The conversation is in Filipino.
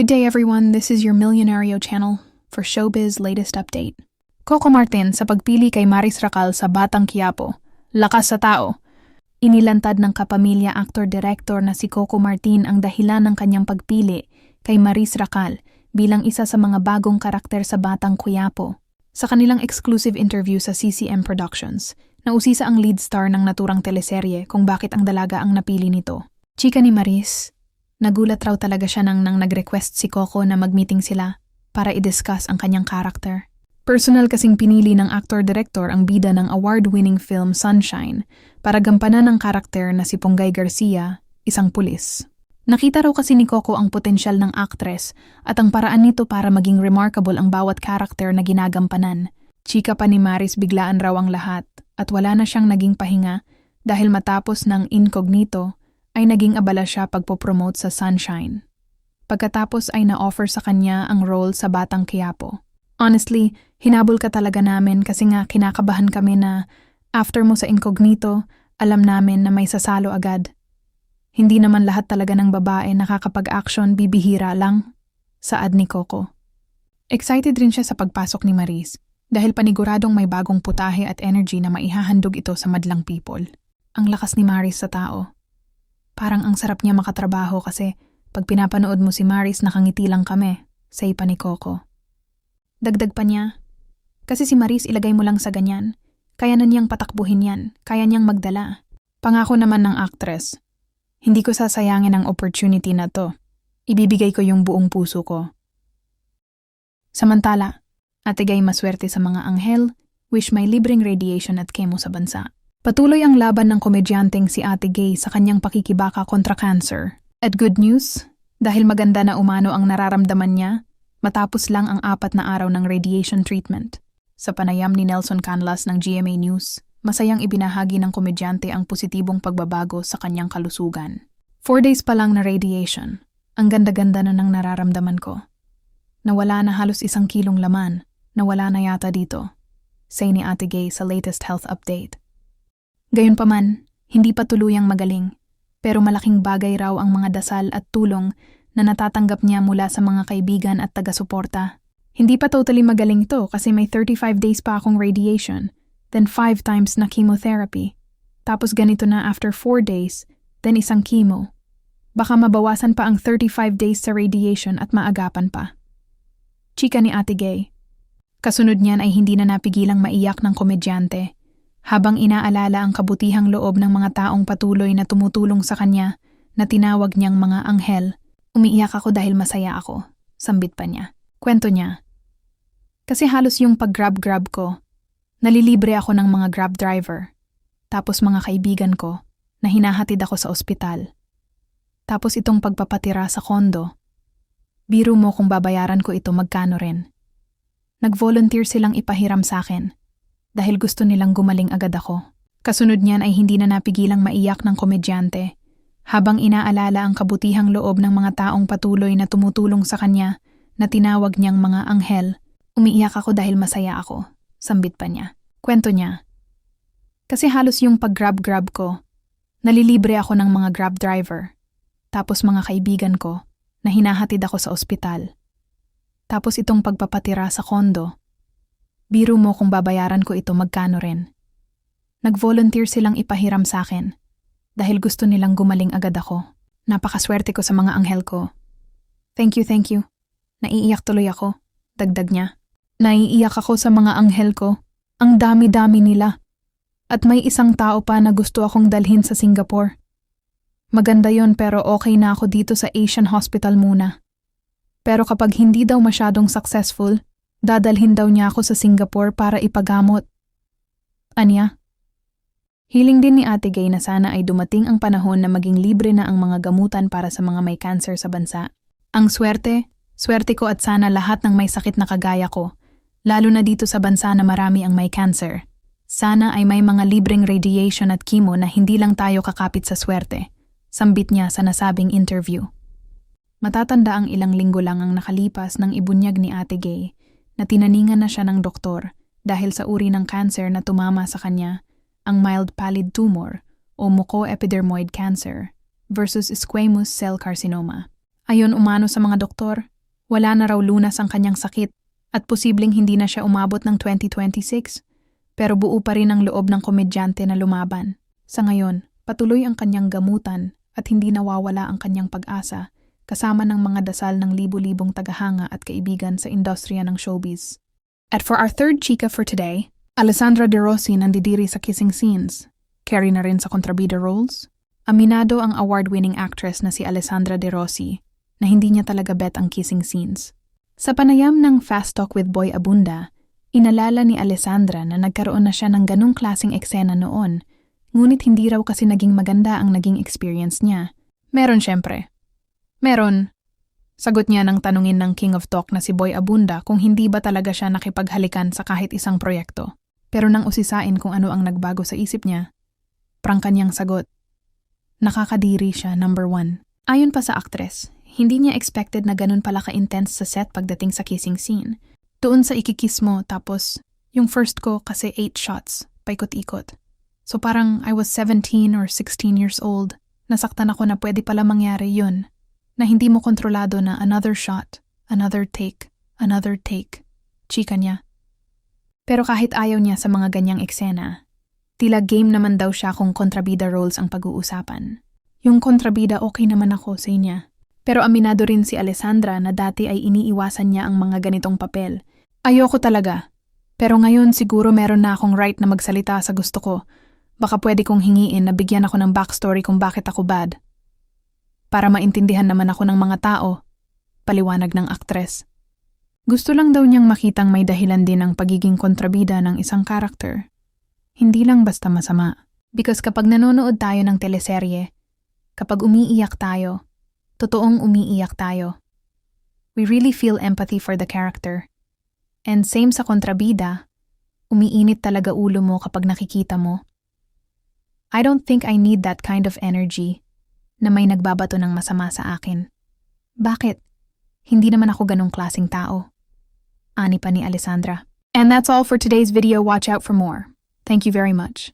Good day, everyone. This is your Millionario channel for Showbiz latest update. Coco Martin sa pagpili kay Maris Racal sa Batang Quiapo. Lakas sa tao. Inilantad ng kapamilya actor-director na si Coco Martin ang dahilan ng kanyang pagpili kay Maris Racal bilang isa sa mga bagong karakter sa Batang Quiapo. Sa kanilang exclusive interview sa CCM Productions, nausisa ang lead star ng naturang teleserye kung bakit ang dalaga ang napili nito. Chika ni Maris, Nagulat raw talaga siya nang, nang nag-request si Coco na mag-meeting sila para i-discuss ang kanyang karakter. Personal kasing pinili ng actor-director ang bida ng award-winning film Sunshine para gampanan ang karakter na si Ponggay Garcia, isang pulis. Nakita raw kasi ni Coco ang potensyal ng actress at ang paraan nito para maging remarkable ang bawat karakter na ginagampanan. Chika pa ni Maris biglaan raw ang lahat at wala na siyang naging pahinga dahil matapos ng incognito ay naging abala siya pagpopromote sa Sunshine. Pagkatapos ay na-offer sa kanya ang role sa Batang Quiapo. Honestly, hinabol ka talaga namin kasi nga kinakabahan kami na after mo sa incognito, alam namin na may sasalo agad. Hindi naman lahat talaga ng babae nakakapag-action bibihira lang, saad ni Coco. Excited rin siya sa pagpasok ni Maris dahil paniguradong may bagong putahe at energy na maihahandog ito sa madlang people. Ang lakas ni Maris sa tao. Parang ang sarap niya makatrabaho kasi pag pinapanood mo si Maris nakangiti lang kami, say pa ni Coco. Dagdag pa niya, kasi si Maris ilagay mo lang sa ganyan, kaya na niyang patakbuhin yan, kaya niyang magdala. Pangako naman ng actress, hindi ko sasayangin ang opportunity na to. Ibibigay ko yung buong puso ko. Samantala, Ate Gay maswerte sa mga anghel, wish may libreng radiation at chemo sa bansa. Patuloy ang laban ng komedyanteng si Ate Gay sa kanyang pakikibaka kontra cancer. At good news, dahil maganda na umano ang nararamdaman niya, matapos lang ang apat na araw ng radiation treatment. Sa panayam ni Nelson Canlas ng GMA News, masayang ibinahagi ng komedyante ang positibong pagbabago sa kanyang kalusugan. Four days pa lang na radiation, ang ganda-ganda na ng nararamdaman ko. Nawala na halos isang kilong laman, nawala na yata dito. Say ni Ate Gay sa latest health update. Gayunpaman, hindi pa tuluyang magaling, pero malaking bagay raw ang mga dasal at tulong na natatanggap niya mula sa mga kaibigan at taga-suporta. Hindi pa totally magaling ito kasi may 35 days pa akong radiation, then 5 times na chemotherapy. Tapos ganito na after 4 days, then isang chemo. Baka mabawasan pa ang 35 days sa radiation at maagapan pa. Chika ni Ate Gay. Kasunod niyan ay hindi na napigilang maiyak ng komedyante. Habang inaalala ang kabutihang loob ng mga taong patuloy na tumutulong sa kanya na tinawag niyang mga anghel, umiiyak ako dahil masaya ako. Sambit pa niya. Kwento niya. Kasi halos yung pag-grab-grab ko, nalilibre ako ng mga grab driver. Tapos mga kaibigan ko, na hinahatid ako sa ospital. Tapos itong pagpapatira sa kondo. Biro mo kung babayaran ko ito magkano rin. Nag-volunteer silang ipahiram sa akin dahil gusto nilang gumaling agad ako. Kasunod niyan ay hindi na napigilang maiyak ng komedyante habang inaalala ang kabutihang loob ng mga taong patuloy na tumutulong sa kanya na tinawag niyang mga anghel. Umiiyak ako dahil masaya ako. Sambit pa niya. Kwento niya. Kasi halos yung pag-grab-grab ko, nalilibre ako ng mga grab driver. Tapos mga kaibigan ko na hinahatid ako sa ospital. Tapos itong pagpapatira sa kondo. Biro mo kung babayaran ko ito magkano rin. Nag-volunteer silang ipahiram sa akin dahil gusto nilang gumaling agad ako. Napakaswerte ko sa mga anghel ko. Thank you, thank you. Naiiyak tuloy ako. Dagdag niya. Naiiyak ako sa mga anghel ko. Ang dami-dami nila. At may isang tao pa na gusto akong dalhin sa Singapore. Maganda yon pero okay na ako dito sa Asian Hospital muna. Pero kapag hindi daw masyadong successful, dadalhin daw niya ako sa Singapore para ipagamot. Anya? Hiling din ni Ate Gay na sana ay dumating ang panahon na maging libre na ang mga gamutan para sa mga may cancer sa bansa. Ang swerte, swerte ko at sana lahat ng may sakit na kagaya ko, lalo na dito sa bansa na marami ang may cancer. Sana ay may mga libreng radiation at chemo na hindi lang tayo kakapit sa swerte, sambit niya sa nasabing interview. Matatanda ang ilang linggo lang ang nakalipas ng ibunyag ni Ate Gay na tinaningan na siya ng doktor dahil sa uri ng cancer na tumama sa kanya, ang mild pallid tumor o mucoepidermoid cancer versus squamous cell carcinoma. Ayon umano sa mga doktor, wala na raw lunas ang kanyang sakit at posibleng hindi na siya umabot ng 2026 pero buo pa rin ang loob ng komedyante na lumaban. Sa ngayon, patuloy ang kanyang gamutan at hindi nawawala ang kanyang pag-asa kasama ng mga dasal ng libu-libong tagahanga at kaibigan sa industriya ng showbiz. At for our third chika for today, Alessandra De Rossi nandidiri sa kissing scenes. Carry na rin sa kontrabida roles. Aminado ang award-winning actress na si Alessandra De Rossi na hindi niya talaga bet ang kissing scenes. Sa panayam ng Fast Talk with Boy Abunda, inalala ni Alessandra na nagkaroon na siya ng ganong klaseng eksena noon, ngunit hindi raw kasi naging maganda ang naging experience niya. Meron syempre. Meron. Sagot niya nang tanungin ng King of Talk na si Boy Abunda kung hindi ba talaga siya nakipaghalikan sa kahit isang proyekto. Pero nang usisain kung ano ang nagbago sa isip niya, prang kanyang sagot. Nakakadiri siya, number one. Ayon pa sa aktres, hindi niya expected na ganun pala ka-intense sa set pagdating sa kissing scene. Doon sa ikikiss mo, tapos yung first ko kasi 8 shots, paikot-ikot. So parang I was 17 or 16 years old. Nasaktan ako na pwede pala mangyari yun. Na hindi mo kontrolado na another shot, another take, another take. Chika niya. Pero kahit ayaw niya sa mga ganyang eksena, tila game naman daw siya kung kontrabida roles ang pag-uusapan. Yung kontrabida okay naman ako sa niya. Pero aminado rin si Alessandra na dati ay iniiwasan niya ang mga ganitong papel. Ayoko talaga. Pero ngayon siguro meron na akong right na magsalita sa gusto ko. Baka pwede kong hingiin na bigyan ako ng backstory kung bakit ako bad. Para maintindihan naman ako ng mga tao. Paliwanag ng aktres. Gusto lang daw niyang makitang may dahilan din ang pagiging kontrabida ng isang karakter. Hindi lang basta masama. Because kapag nanonood tayo ng teleserye, kapag umiiyak tayo, totoong umiiyak tayo. We really feel empathy for the character. And same sa kontrabida, umiinit talaga ulo mo kapag nakikita mo. I don't think I need that kind of energy na may nagbabato ng masama sa akin. Bakit? Hindi naman ako ganong klasing tao. Ani pa ni Alessandra. And that's all for today's video. Watch out for more. Thank you very much.